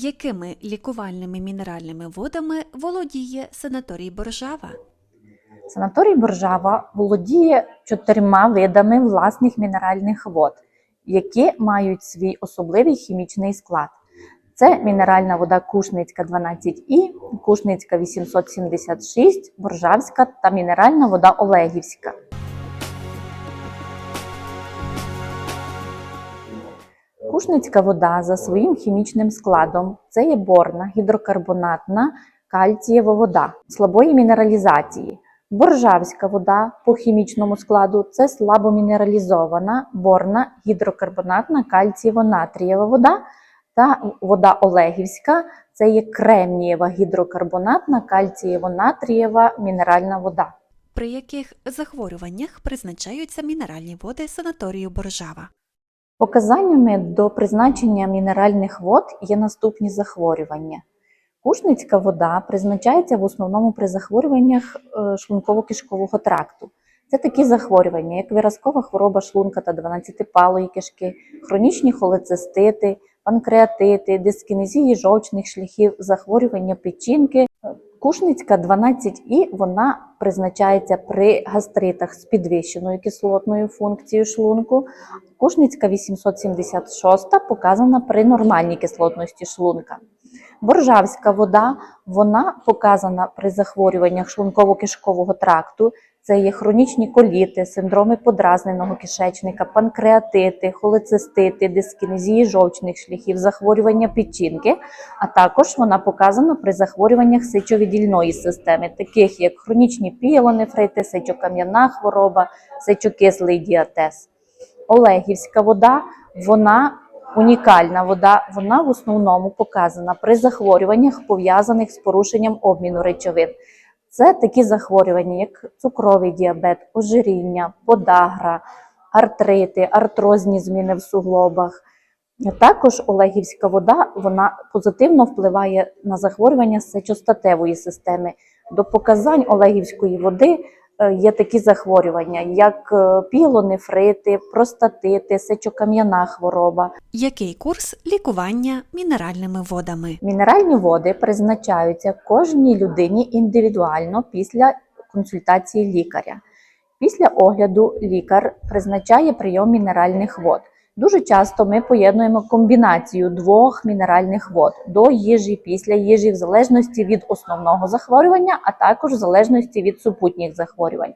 Якими лікувальними мінеральними водами володіє санаторій Боржава? Санаторій Боржава володіє чотирма видами власних мінеральних вод, які мають свій особливий хімічний склад. Це мінеральна вода Кушницька 12І, Кушницька 876, Боржавська та мінеральна вода Олегівська. Кушницька вода за своїм хімічним складом це є борна, гідрокарбонатна, кальцієва вода слабої мінералізації. Боржавська вода по хімічному складу це слабомінералізована, борна, гідрокарбонатна, кальцієво-натрієва вода. Та вода Олегівська це є кремнієва гідрокарбонатна, кальцієво-натрієва мінеральна вода. При яких захворюваннях призначаються мінеральні води санаторію Боржава? Показаннями до призначення мінеральних вод є наступні захворювання. Кушницька вода призначається в основному при захворюваннях е, шлунково-кишкового тракту. Це такі захворювання, як виразкова хвороба шлунка та 12-палої кишки, хронічні холецистити, панкреатити, дискінезії жовчних шляхів, захворювання печінки. Кушницька 12І вона призначається при гастритах з підвищеною кислотною функцією шлунку. Кушницька 876 показана при нормальній кислотності шлунка. Боржавська вода вона показана при захворюваннях шлунково-кишкового тракту. Це є хронічні коліти, синдроми подразненого кишечника, панкреатити, холецистити, дискінезії жовчних шляхів, захворювання печінки, а також вона показана при захворюваннях сечовидільної системи, таких як хронічні піелонефрити, сечокам'яна хвороба, сечокислий діатез. Олегівська вода, вона унікальна вода, вона в основному показана при захворюваннях, пов'язаних з порушенням обміну речовин. Це такі захворювання, як цукровий діабет, ожиріння, подагра, артрити, артрозні зміни в суглобах. Також Олегівська вода вона позитивно впливає на захворювання сечостатевої системи. До показань Олегівської води є такі захворювання, як е, пілонефрити, простатити, сечокам'яна хвороба. Який курс лікування мінеральними водами? Мінеральні води призначаються кожній людині індивідуально після консультації лікаря. Після огляду лікар призначає прийом мінеральних вод. Дуже часто ми поєднуємо комбінацію двох мінеральних вод до їжі, після їжі, в залежності від основного захворювання, а також в залежності від супутніх захворювань.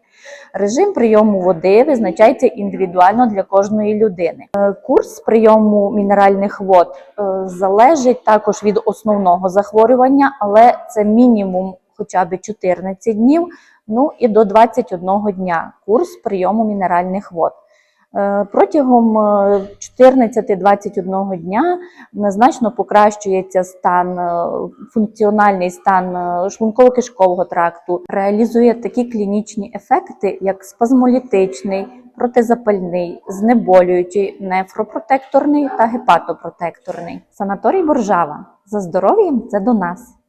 Режим прийому води визначається індивідуально для кожної людини. Е, Курс прийому мінеральних вод е, залежить також від основного захворювання, але це мінімум хоча б 14 днів, ну і до 21 дня курс прийому мінеральних вод. Е, Протягом е, 14-21 дня значно покращується стан, е, функціональний стан е, шлунково-кишкового тракту, реалізує такі клінічні ефекти, як спазмолітичний, протизапальний, знеболюючий, нефропротекторний та гепатопротекторний. Санаторій Боржава. За здоров'ям це до нас.